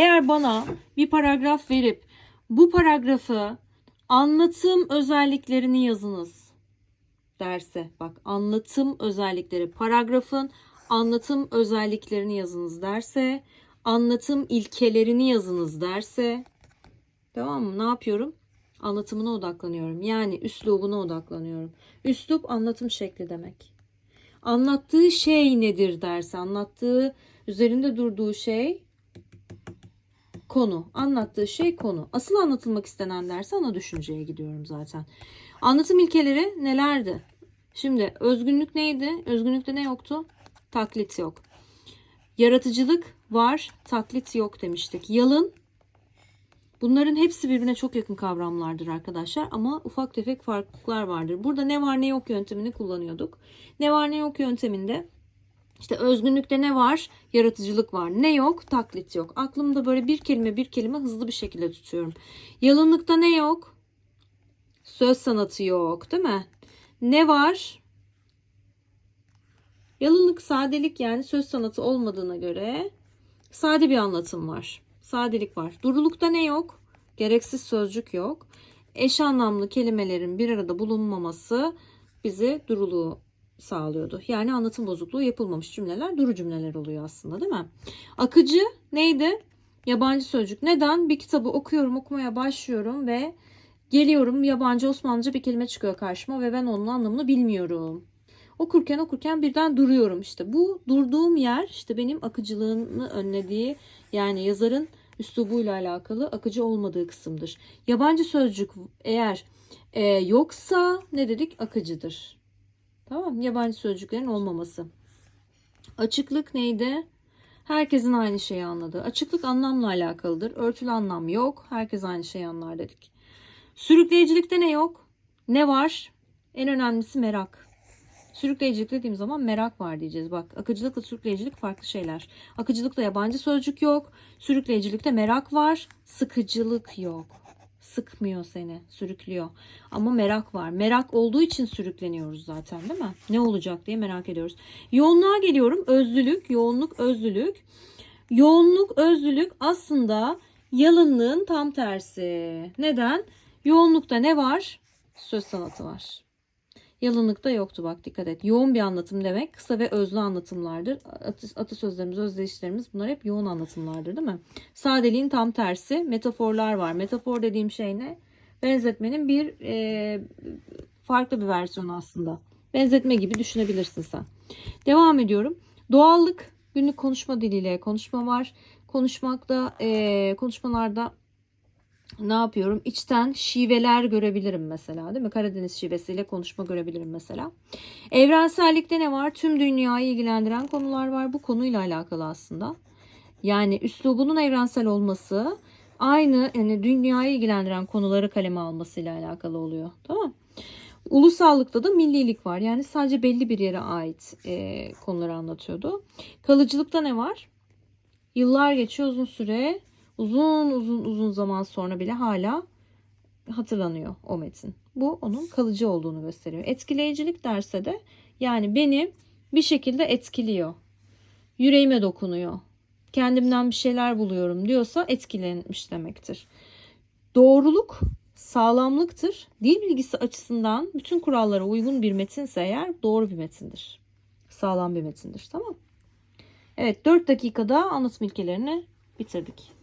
Eğer bana bir paragraf verip bu paragrafı anlatım özelliklerini yazınız derse bak anlatım özellikleri paragrafın anlatım özelliklerini yazınız derse anlatım ilkelerini yazınız derse tamam mı? Ne yapıyorum? Anlatımına odaklanıyorum. Yani üslubuna odaklanıyorum. Üslup anlatım şekli demek. Anlattığı şey nedir derse anlattığı üzerinde durduğu şey konu. Anlattığı şey konu. Asıl anlatılmak istenen derse ana düşünceye gidiyorum zaten. Anlatım ilkeleri nelerdi? Şimdi özgünlük neydi? Özgünlükte ne yoktu? Taklit yok. Yaratıcılık var, taklit yok demiştik. Yalın Bunların hepsi birbirine çok yakın kavramlardır arkadaşlar ama ufak tefek farklılıklar vardır. Burada ne var ne yok yöntemini kullanıyorduk. Ne var ne yok yönteminde işte özgünlükte ne var? Yaratıcılık var. Ne yok? Taklit yok. Aklımda böyle bir kelime bir kelime hızlı bir şekilde tutuyorum. Yalınlıkta ne yok? Söz sanatı yok, değil mi? Ne var? Yalınlık sadelik yani söz sanatı olmadığına göre sade bir anlatım var. Sadelik var. Durulukta ne yok? Gereksiz sözcük yok. Eş anlamlı kelimelerin bir arada bulunmaması bizi duruluğu sağlıyordu. Yani anlatım bozukluğu yapılmamış cümleler duru cümleler oluyor aslında değil mi? Akıcı neydi? Yabancı sözcük. Neden? Bir kitabı okuyorum, okumaya başlıyorum ve geliyorum yabancı Osmanlıca bir kelime çıkıyor karşıma ve ben onun anlamını bilmiyorum. Okurken okurken birden duruyorum işte. Bu durduğum yer işte benim akıcılığını önlediği yani yazarın üslubuyla alakalı akıcı olmadığı kısımdır. Yabancı sözcük eğer e, yoksa ne dedik? Akıcıdır. Tamam Yabancı sözcüklerin olmaması. Açıklık neydi? Herkesin aynı şeyi anladığı. Açıklık anlamla alakalıdır. Örtülü anlam yok. Herkes aynı şeyi anlar dedik. Sürükleyicilikte ne yok? Ne var? En önemlisi merak. Sürükleyicilik dediğim zaman merak var diyeceğiz. Bak akıcılıkla sürükleyicilik farklı şeyler. Akıcılıkta yabancı sözcük yok. Sürükleyicilikte merak var. Sıkıcılık yok. Sıkmıyor seni, sürüklüyor. Ama merak var. Merak olduğu için sürükleniyoruz zaten değil mi? Ne olacak diye merak ediyoruz. Yoğunluğa geliyorum. Özlülük, yoğunluk, özlülük. Yoğunluk, özlülük aslında yalınlığın tam tersi. Neden? Yoğunlukta ne var? Söz sanatı var. Yalınlıkta yoktu bak dikkat et. Yoğun bir anlatım demek kısa ve özlü anlatımlardır. Atı, atasözlerimiz, özdeşlerimiz bunlar hep yoğun anlatımlardır değil mi? Sadeliğin tam tersi metaforlar var. Metafor dediğim şey ne? Benzetmenin bir e, farklı bir versiyonu aslında. Benzetme gibi düşünebilirsin sen. Devam ediyorum. Doğallık günlük konuşma diliyle konuşma var. Konuşmakta, e, konuşmalarda ne yapıyorum? İçten şiveler görebilirim mesela değil mi? Karadeniz şivesiyle konuşma görebilirim mesela. Evrensellikte ne var? Tüm dünyayı ilgilendiren konular var. Bu konuyla alakalı aslında. Yani üslubunun evrensel olması aynı yani dünyayı ilgilendiren konuları kaleme almasıyla alakalı oluyor. Tamam Ulusallıkta da millilik var. Yani sadece belli bir yere ait e, konuları anlatıyordu. Kalıcılıkta ne var? Yıllar geçiyor uzun süre uzun uzun uzun zaman sonra bile hala hatırlanıyor o metin. Bu onun kalıcı olduğunu gösteriyor. Etkileyicilik derse de yani beni bir şekilde etkiliyor. Yüreğime dokunuyor. Kendimden bir şeyler buluyorum diyorsa etkilenmiş demektir. Doğruluk sağlamlıktır. Dil bilgisi açısından bütün kurallara uygun bir metinse eğer doğru bir metindir. Sağlam bir metindir. Tamam. Evet 4 dakikada anlatım ilkelerini bitirdik.